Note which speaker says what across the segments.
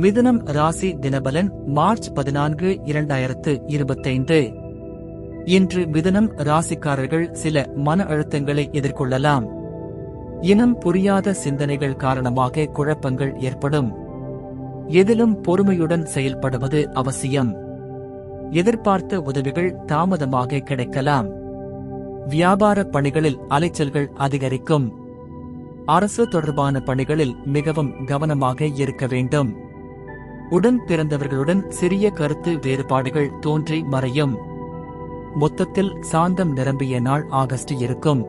Speaker 1: மிதுனம் ராசி தினபலன் மார்ச் பதினான்கு இரண்டாயிரத்து இருபத்தைந்து. இன்று மிதுனம் ராசிக்காரர்கள் சில மன அழுத்தங்களை எதிர்கொள்ளலாம். இனம் புரியாத சிந்தனைகள் காரணமாக குழப்பங்கள் ஏற்படும். எதிலும் பொறுமையுடன் செயல்படுவது அவசியம். எதிர்பார்த்த உதவிகள் தாமதமாக கிடைக்கலாம். வியாபார பணிகளில் அலைச்சல்கள் அதிகரிக்கும். அரசு தொடர்பான பணிகளில் மிகவும் கவனமாக இருக்க வேண்டும். உடன் பிறந்தவர்களுடன் சிறிய கருத்து வேறுபாடுகள் தோன்றி மறையும். மொத்தத்தில் சாந்தம் நிரம்பிய நாள் ஆகஸ்ட் இருக்கும்.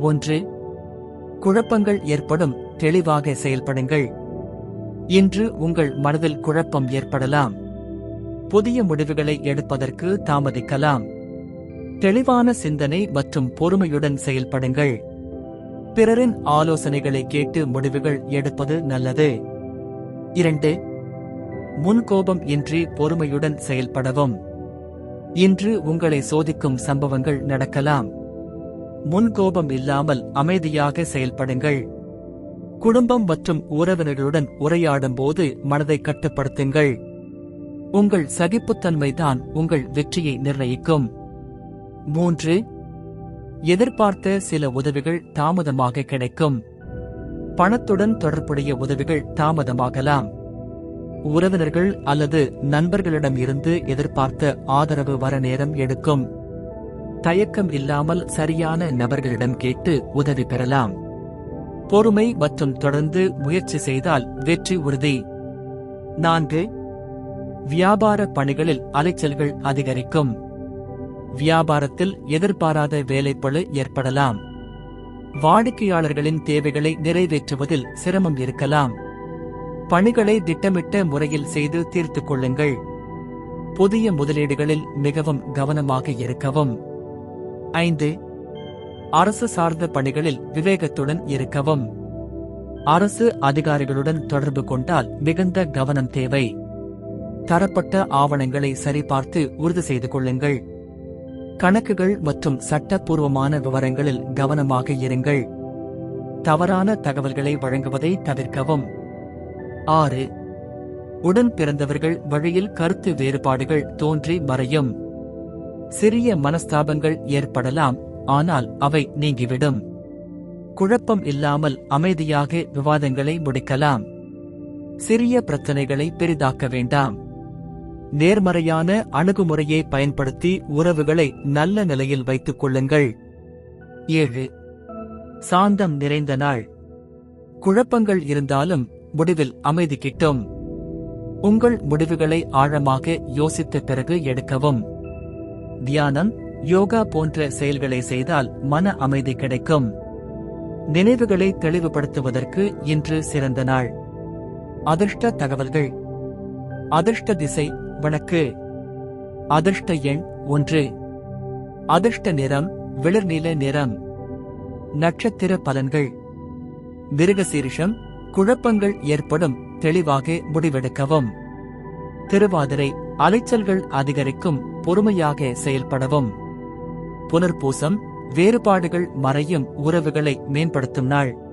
Speaker 1: ஒன்று குழப்பங்கள் ஏற்படும் தெளிவாக செயல்படுங்கள். இன்று உங்கள் மனதில் குழப்பம் ஏற்படலாம். புதிய முடிவுகளை எடுப்பதற்கு தாமதிக்கலாம். தெளிவான சிந்தனை மற்றும் பொறுமையுடன் செயல்படுங்கள். பிறரின் ஆலோசனைகளை கேட்டு முடிவுகள் எடுப்பது நல்லது. இரண்டு முன்கோபம் இன்றி பொறுமையுடன் செயல்படவும். இன்று உங்களை சோதிக்கும் சம்பவங்கள் நடக்கலாம். முன்கோபம் இல்லாமல் அமைதியாக செயல்படுங்கள். குடும்பம் மற்றும் உறவினர்களுடன் உரையாடும் போது மனதை கட்டுப்படுத்துங்கள். உங்கள் சகிப்புத்தன்மைதான் உங்கள் வெற்றியை நிர்ணயிக்கும். மூன்று எதிர்பார்த்த சில உதவிகள் தாமதமாக கிடைக்கும். பணத்துடன் தொடர்புடைய உதவிகள் தாமதமாகலாம். உறவினர்கள் அல்லது நண்பர்களிடம் இருந்து எதிர்பார்த்த ஆதரவு வர நேரம் எடுக்கும். தயக்கம் இல்லாமல் சரியான நபர்களிடம் கேட்டு உதவி பெறலாம். பொறுமை மற்றும் தொடர்ந்து முயற்சி செய்தால் வெற்றி உறுதி. நான்கு வியாபார பணிகளில் அலைச்சல்கள் அதிகரிக்கும். வியாபாரத்தில் எதிர்பாராத வேலைப்பளு ஏற்படலாம். வாடிக்கையாளர்களின் தேவைகளை நிறைவேற்றுவதில் சிரமம் இருக்கலாம். பணிகளை திட்டமிட்ட முறையில் செய்து தீர்த்து கொள்ளுங்கள். புதிய முதலீடுகளில் மிகவும் கவனமாக இருக்கவும். ஐந்து அரசு சார்ந்த பணிகளில் விவேகத்துடன் இருக்கவும். அரசு அதிகாரிகளுடன் தொடர்பு கொண்டால் மிகுந்த கவனம் தேவை. தரப்பட்ட ஆவணங்களை சரிபார்த்து உறுதி செய்து கொள்ளுங்கள். கணக்குகள் மற்றும் சட்டப்பூர்வமான விவரங்களில் கவனமாக இருங்கள். தவறான தகவல்களை வழங்குவதை தவிர்க்கவும். ஆறு. உடன் பிறந்தவர்கள் வழியில் கருத்து வேறுபாடுகள் தோன்றி மறையும். சிறிய மனஸ்தாபங்கள் ஏற்படலாம் ஆனால் அவை நீங்கிவிடும். குழப்பம் இல்லாமல் அமைதியாக விவாதங்களை முடிக்கலாம். சிறிய பிரச்சனைகளை பெரிதாக்க வேண்டாம். நேர்மறையான அணுகுமுறையை பயன்படுத்தி உறவுகளை நல்ல நிலையில் வைத்துக் கொள்ளுங்கள். ஏழு. சாந்தம் நிறைந்த நாள். குழப்பங்கள் இருந்தாலும் முடிவில் அமைதி கிட்டும். உங்கள் முடிவுகளை ஆழமாக யோசித்த பிறகு எடுக்கவும். தியானம் யோகா போன்ற செயல்களை செய்தால் மன அமைதி கிடைக்கும். நினைவுகளை தெளிவுபடுத்துவதற்கு இன்று சிறந்த நாள். அதிர்ஷ்ட தகவல்கள். அதிர்ஷ்ட திசை வழக்கு. அதிர்ஷ்ட எண் ஒன்று. அதிர்ஷ்ட நிறம் வெளிர்நில நிறம். நட்சத்திர பலன்கள். மிருகசீரிஷம் குழப்பங்கள் ஏற்படும். தெளிவாக முடிவெடுக்கவும். திருவாதிரை அலைச்சல்கள் அதிகரிக்கும். பொறுமையாக செயல்படவும். புனர்பூசம் வேறுபாடுகள் மறையும். உறவுகளை மேம்படுத்தும் நாள்.